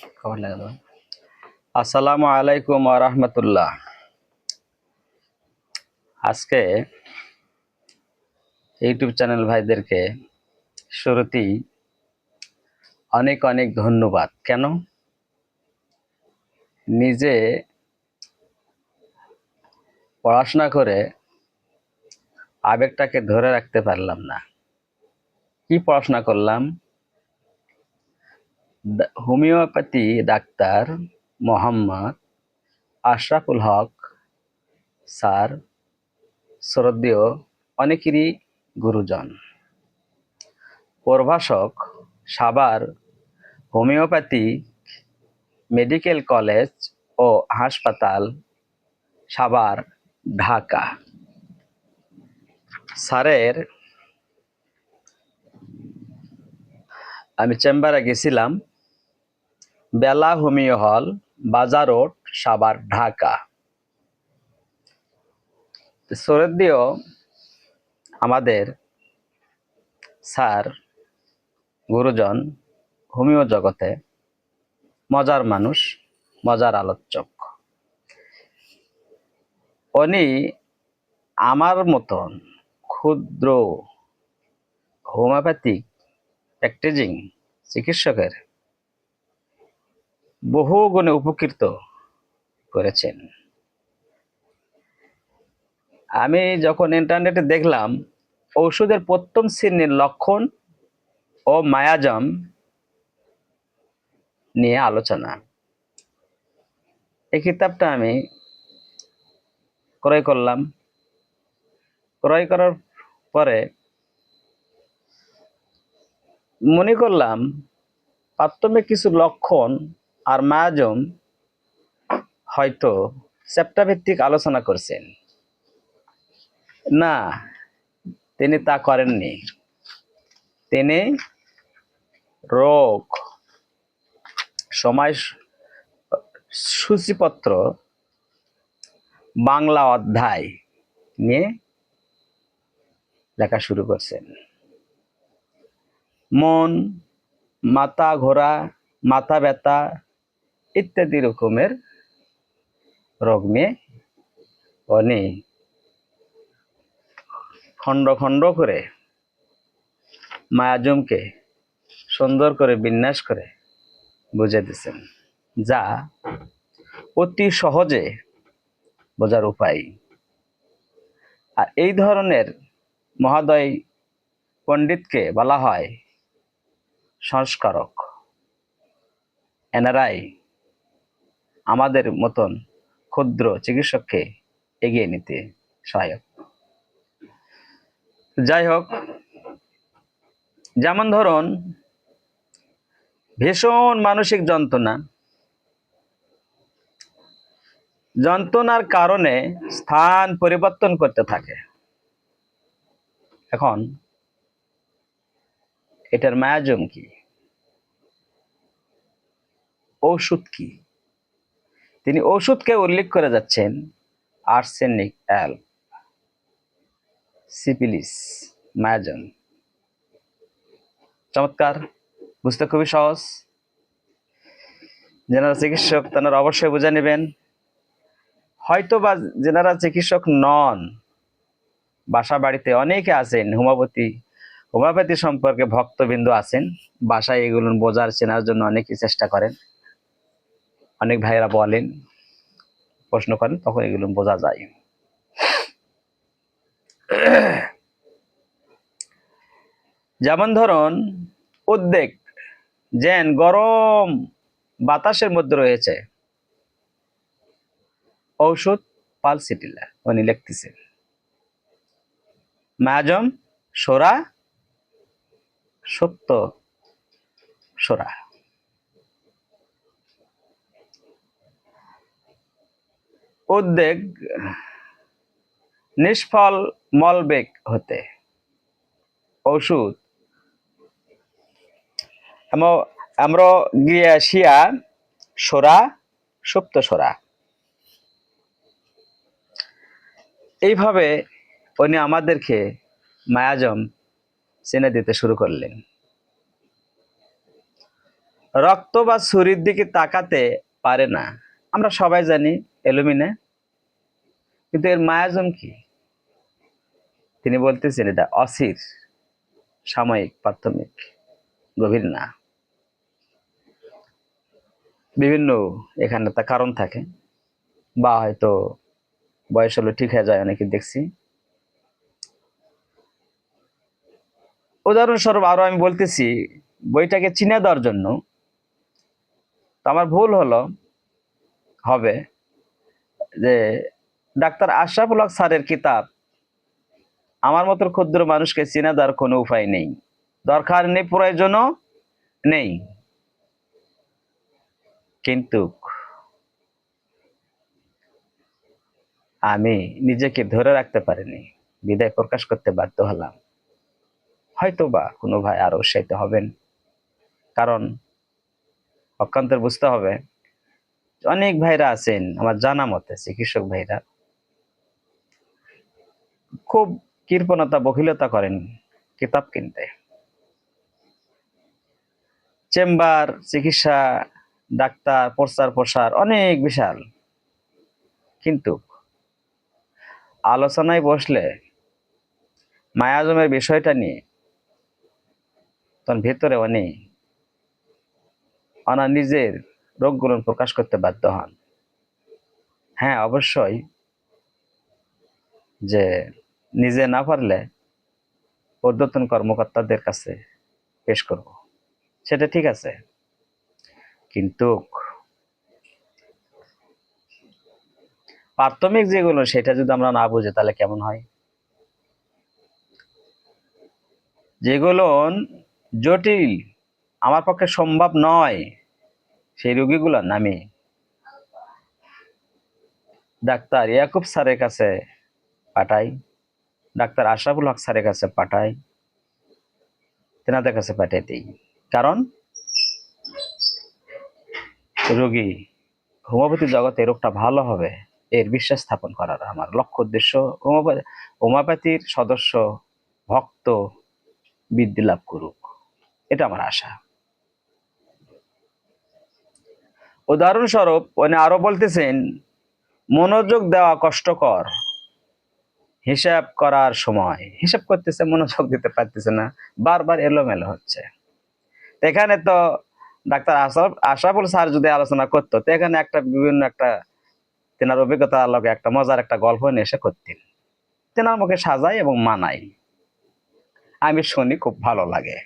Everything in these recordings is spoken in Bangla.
খবর লাগা আসসালামু আলাইকুম রহমতুল্লাহ। আজকে ইউটিউব চ্যানেল ভাইদেরকে শুরুতেই অনেক অনেক ধন্যবাদ। কেন? নিজে পড়াশোনা করে আবেগটাকে ধরে রাখতে পারলাম না। কি পড়াশোনা করলাম? Homeopathy doctor Mohammad Ashraful Haque, sir, শ্রদ্ধেয় অনেকেরই গুরুজন। প্রভাষক সাবার হোমিওপ্যাথি মেডিকেল কলেজ ও হাসপাতাল সাবার ঢাকা। স্যারের আমি চেম্বারে গেছিলাম। বেলা হোমিও হল, বাজার রোড সাবার ঢাকা। সরদীয় আমাদের স্যার, গুরুজন, হোমিও জগতে মজার মানুষ, মজার আলোচক। উনি আমার মতন ক্ষুদ্র হোমিওপ্যাথিক প্র্যাকটিজিং চিকিৎসকের বহু গুণে উপকৃত করেছেন। আমি যখন ইন্টারনেটে দেখলাম, ঔষধের প্রথম শ্রেণির লক্ষণ ও মায়াজম নিয়ে আলোচনা। এই কিতাবটা আমি ক্রয় করলাম। ক্রয় করার পরে মনে করলাম, প্রাথমিক কিছু লক্ষণ আর মায়াজম হয়তো ভিত্তিক আলোচনা করছেন। না, তিনি তা করেননি। তিনি রোগ, সময় সূচিপত্র, বাংলা অধ্যায় নিয়ে লেখা শুরু করছেন। মন, মাথা ঘোরা, মাথা ব্যথা ইত্যাদি রকমের রোগ নিয়ে উনি খণ্ড খণ্ড করে মায়াজমকে সুন্দর করে বিন্যাস করে বুঝে দিচ্ছেন যা অতি সহজে বোঝার উপায়। আর এই ধরনের মহাদয় পণ্ডিতকে বলা হয় সংস্কারক, এনারাই আমাদের মতন ক্ষুদ্র চিকিৎসককে এগিয়ে নিতে সহায়ক। যাই হোক যেমন ধরুন, ভীষণ মানসিক যন্ত্রণা। যন্ত্রণার কারণে স্থান পরিবর্তন করতে থাকে। এখন, এটার মায়াজম কি? ঔষধ কি? তিনি ওষুধকে উল্লেখ করে যাচ্ছেন আর্সেনিক অ্যাল সিপিলিস মায়াজম। চমৎকার, বুঝতে খুবই সহজ। যেনারা চিকিৎসক তেনারা অবশ্যই বুঝে নেবেন। হয়তো বা যেনারা চিকিৎসক নন বাসা বাড়িতে অনেকে আছেন, হোমিওপ্যাথি হোমিওপ্যাথি সম্পর্কে ভক্তবিন্দু আছেন, বাসায় এগুলো বোঝার চেনার জন্য অনেকে চেষ্টা করেন। অনেক ভাইয়েরা বলেন, প্রশ্ন করেন, তখন এগুলো বোঝা যায়। যেমন ধরুন, উদ্বেগ, যেন গরম বাতাসের মধ্যে রয়েছে। ঔষধ পালসিটিলা, উনি লিখতেছেন। মাজম সোরা, সত্য সোরা। উদ্বেগ, নিষ্ফল মলবেগ হতে। ঔষধ। আমরা গিয়াশিয়া সোরা, সুপ্ত সোরা। এইভাবে উনি আমাদেরকে মায়াজম চেনে দিতে শুরু করলেন। রক্ত বা ছুরির দিকে তাকাতে পারে না। আমরা সবাই জানি এলুমিনে, কিন্তু এর মায়াজম কি? তিনি বলতেছেন, এটা অস্থির, সাময়িক, প্রাথমিক, গভীর না। বিভিন্ন এখানে তা কারণ থাকে, বা হয়তো বয়স হলো ঠিক হয়ে যায়, অনেকে দেখছি। উদাহরণস্বরূপ আরও আমি বলতেছি, বইটাকে চিনে দেওয়ার জন্য। তো আমার ভুল হলো হবে যে ডাক্তার আশরাফুল হক স্যারের কিতাব, আমার মতো ক্ষুদ্র মানুষকে চিনে দেওয়ার কোনো উপায় নেই। দরকার নেই, প্রয়োজনও নেই। কিন্তু আমি নিজেকে ধরে রাখতে পারিনি, বিদায় প্রকাশ করতে বাধ্য হলাম। হয়তো বা কোনো ভাই আরও উৎসাহিত হবেন, কারণ অক্ষান্তর বুঝতে হবে অনেক ভাইরা আছেন, আমার জানা মতে, চিকিৎসক ভাইরা। খুব কৃপণতা বকিলতা করেন কিতাব কিনতে। চেম্বার, চিকিৎসা, ডাক্তার, প্রচার প্রসার, অনেক বিশাল। কিন্তু আলোচনায় বসলে মায়াজমের বিষয়টা নিয়ে তখন ভেতরে অনেক ওনার নিজের রোগগুলো প্রকাশ করতে বাধ্য হন। হ্যাঁ অবশ্যই যে নিজে না পারলে ঊর্ধ্বতন কর্মকর্তাদের কাছে পেশ করব। সেটা ঠিক আছে। কিন্তু প্রাথমিক যেগুলো, সেটা যদি আমরা না বুঝি, তাহলে কেমন হয়? যেগুলো জটিল, আমার পক্ষে সম্ভব নয়। সেই রোগীগুলো নামি। ডাক্তার ইয়াকুব স্যারের কাছে পাঠাই। ডাক্তার আশরাফুল হক স্যারের কাছে পাঠাই। তেনাদের কাছে পাঠিয়ে দিই। কারণ রোগী হোমিওপ্যাথি জগতে রোগটা ভালো হবে, এর বিশ্বাস স্থাপন করার আমার লক্ষ্য উদ্দেশ্য। হোমিওপ্যাথি, হোমিওপ্যাথির সদস্য, ভক্ত, বৃদ্ধি লাভ করুক। এটা আমার আশা। উদাহরণস্বরূপ, উনি আরও বলতেছেন, মনোযোগ দেওয়া কষ্টকর। হিসাব করার সময়। হিসাব করতেছে, মনোযোগ দিতে পারতেছে না। বারবার এলোমেলো হচ্ছে। এখানে তো ডাক্তার আশরাফ আশরাফুল স্যার যদি আলোচনা করতো, তো এখানে একটা বিভিন্ন একটা, তেনার অভিজ্ঞতা আলোকে একটা মজার একটা গল্প নিয়ে এসে করতেন। তেনার মুখে সাজাই এবং মানাই আমি শুনি, খুব ভালো লাগে।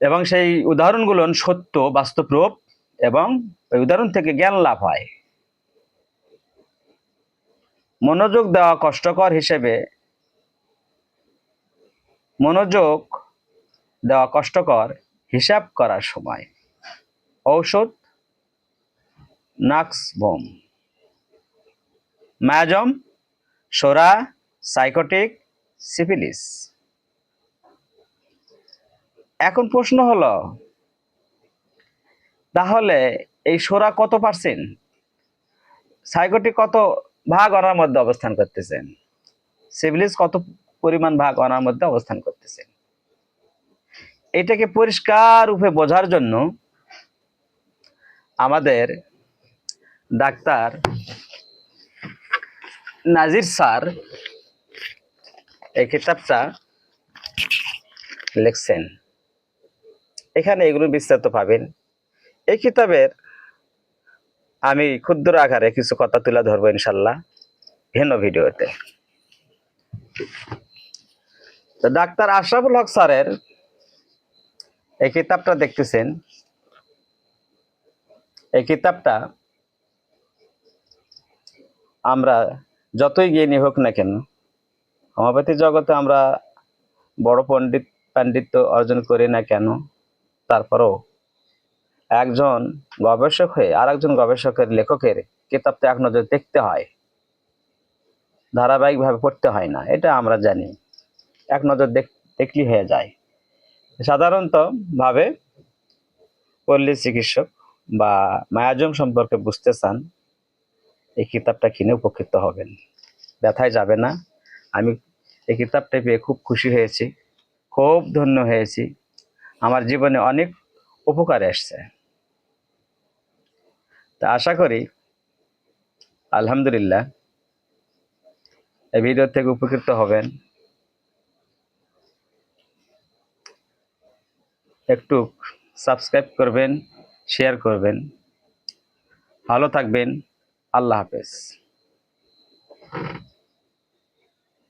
এবং সেই উদাহরণগুলো সত্য বাস্তবরূপ এবং ওই উদাহরণ থেকে জ্ঞান লাভ হয়। মনোযোগ দেওয়া কষ্টকর হিসেবে মনোযোগ দেওয়া কষ্টকর হিসাব করার সময়। ঔষধ, নাক্স, বোম। ম্যাজম, সোরা, সাইকোটিক, সিফিলিস। এখন প্রশ্ন হলো তাহলে এই সোরা কত পার্সেন্ট সাইকোটি কত ভাগ অনার মধ্যে অবস্থান করতেছেন? সিভিলিস কত পরিমাণ ভাগ অনার মধ্যে অবস্থান করতেছেন? এটাকে পরিষ্কার রূপে বোঝার জন্য আমাদের ডাক্তার নাজির স্যার এই কিতাবটা লিখছেন। এখানে এগুলো বিস্তারিত পাবেন। এই কিতাবের আমি ক্ষুদ্র আকারে কিছু কথা তুলে ধরবো ইনশাল্লাহ ভিন্ন ভিডিওতে। ডাক্তার আশরাফুল হক স্যারের এই কিতাবটা দেখতেছেন। এই কিতাবটা আমরা যতই জ্ঞানী হোক না কেন, হোমিওপ্যাথি জগতে আমরা বড় পণ্ডিত, পাণ্ডিত্য অর্জন করি না কেন, তারপরও একজন গবেষক হয়ে আর একজন গবেষকের লেখকের কিতাবটা এক নজর দেখতে হয়। ধারাবাহিকভাবে পড়তে হয় না, এটা আমরা জানি। এক নজর দেখ দেখলি হয়ে যায়। সাধারণত ভাবে পল্লী চিকিৎসক বা মায়াজম সম্পর্কে বুঝতে চান, এই কিতাবটা কিনে উপকৃত হবেন। ব্যথায় যাবে না। আমি এই কিতাবটা পেয়ে খুব খুশি হয়েছি, খুব ধন্য হয়েছি। আমার জীবনে অনেক উপকারে এসছে। তা আশা করি, আলহামদুলিল্লাহ, এই ভিডিও থেকে উপকৃত হবেন। একটু সাবস্ক্রাইব করবেন, শেয়ার করবেন। ভালো থাকবেন, আল্লাহ হাফেজ।